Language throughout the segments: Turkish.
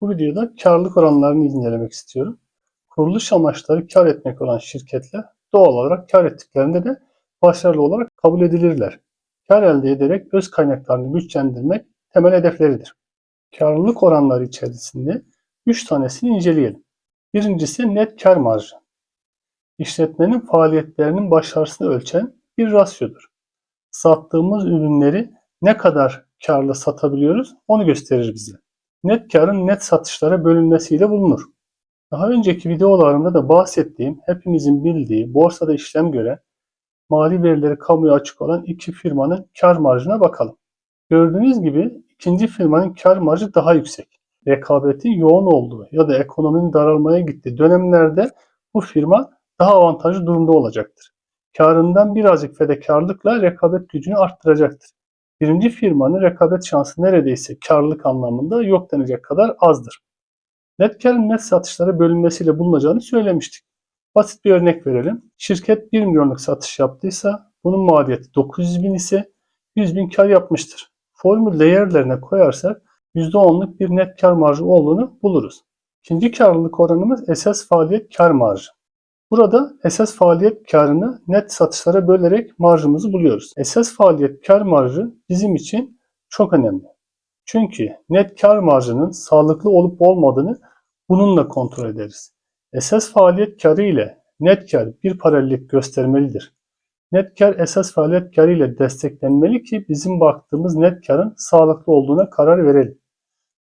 Bu videoda karlılık oranlarını incelemek istiyorum. Kuruluş amaçları kar etmek olan şirketler doğal olarak kar ettiklerinde de başarılı olarak kabul edilirler. Kar elde ederek öz kaynaklarını güçlendirmek temel hedefleridir. Karlılık oranları içerisinde 3 tanesini inceleyelim. Birincisi net kar marjı. İşletmenin faaliyetlerinin başarısını ölçen bir rasyodur. Sattığımız ürünleri ne kadar karlı satabiliyoruz onu gösterir bize. Net karın net satışlara bölünmesiyle bulunur. Daha önceki videolarımda da bahsettiğim, hepimizin bildiği, borsada işlem gören, mali verileri kamuya açık olan iki firmanın kar marjına bakalım. Gördüğünüz gibi ikinci firmanın kar marjı daha yüksek. Rekabetin yoğun olduğu ya da ekonominin daralmaya gittiği dönemlerde bu firma daha avantajlı durumda olacaktır. Karından birazcık fedakarlıkla rekabet gücünü arttıracaktır. Birinci firmanın rekabet şansı neredeyse karlılık anlamında yok denecek kadar azdır. Net karın net satışlara bölünmesiyle bulunacağını söylemiştik. Basit bir örnek verelim. Şirket 1 milyonluk satış yaptıysa bunun maliyeti 900 bin ise 100 bin kar yapmıştır. Formül değerlerine koyarsak %10'luk bir net kar marjı olduğunu buluruz. İkinci karlılık oranımız esas faaliyet kar marjı. Burada esas faaliyet karını net satışlara bölerek marjımızı buluyoruz. Esas faaliyet kar marjı bizim için çok önemli. Çünkü net kar marjının sağlıklı olup olmadığını bununla kontrol ederiz. Esas faaliyet karı ile net kar bir paralellik göstermelidir. Net kar esas faaliyet karı ile desteklenmeli ki bizim baktığımız net karın sağlıklı olduğuna karar verelim.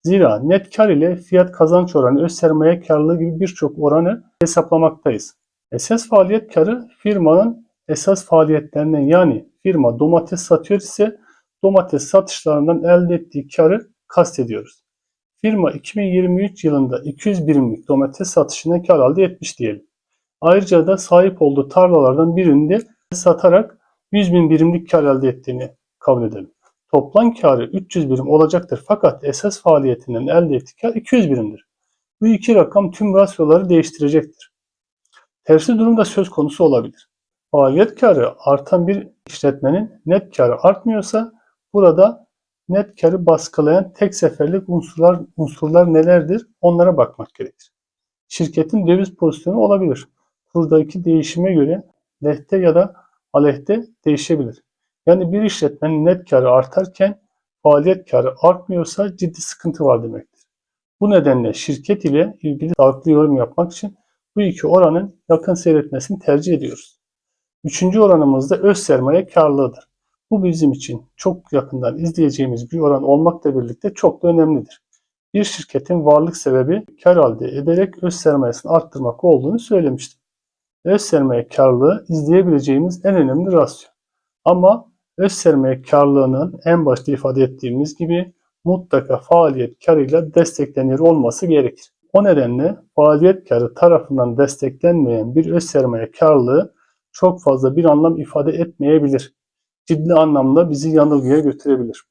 Zira net kar ile fiyat kazanç oranı, öz sermaye karlılığı gibi birçok oranı hesaplamaktayız. Esas faaliyet karı firmanın esas faaliyetlerinden yani firma domates satıyor ise domates satışlarından elde ettiği karı kastediyoruz. Firma 2023 yılında 200 birimlik domates satışına kar elde etmiş diyelim. Ayrıca da sahip olduğu tarlalardan birinde satarak 100 bin birimlik kar elde ettiğini kabul edelim. Toplam karı 300 birim olacaktır fakat esas faaliyetinden elde ettiği kar 200 birimdir. Bu iki rakam tüm rasyoları değiştirecektir. Tersi durum da söz konusu olabilir. Faaliyet karı artan bir işletmenin net karı artmıyorsa burada net karı baskılayan tek seferlik unsurlar unsurlar nelerdir? Onlara bakmak gerekir. Şirketin döviz pozisyonu olabilir. Kurdaki değişime göre lehte ya da aleyhte değişebilir. Yani bir işletmenin net karı artarken faaliyet karı artmıyorsa ciddi sıkıntı var demektir. Bu nedenle şirket ile ilgili sağlıklı yorum yapmak için bu iki oranın yakın seyretmesini tercih ediyoruz. Üçüncü oranımız da öz sermaye karlılığıdır. Bu bizim için çok yakından izleyeceğimiz bir oran olmakla birlikte çok da önemlidir. Bir şirketin varlık sebebi kar elde ederek öz sermayesini arttırmak olduğunu söylemiştim. Öz sermaye karlılığı izleyebileceğimiz en önemli rasyo. Ama öz sermaye karlılığının en başta ifade ettiğimiz gibi mutlaka faaliyet karıyla destekleniyor olması gerekir. O nedenle faaliyet karı tarafından desteklenmeyen bir öz sermaye karlılığı çok fazla bir anlam ifade etmeyebilir. Ciddi anlamda bizi yanılgıya götürebilir.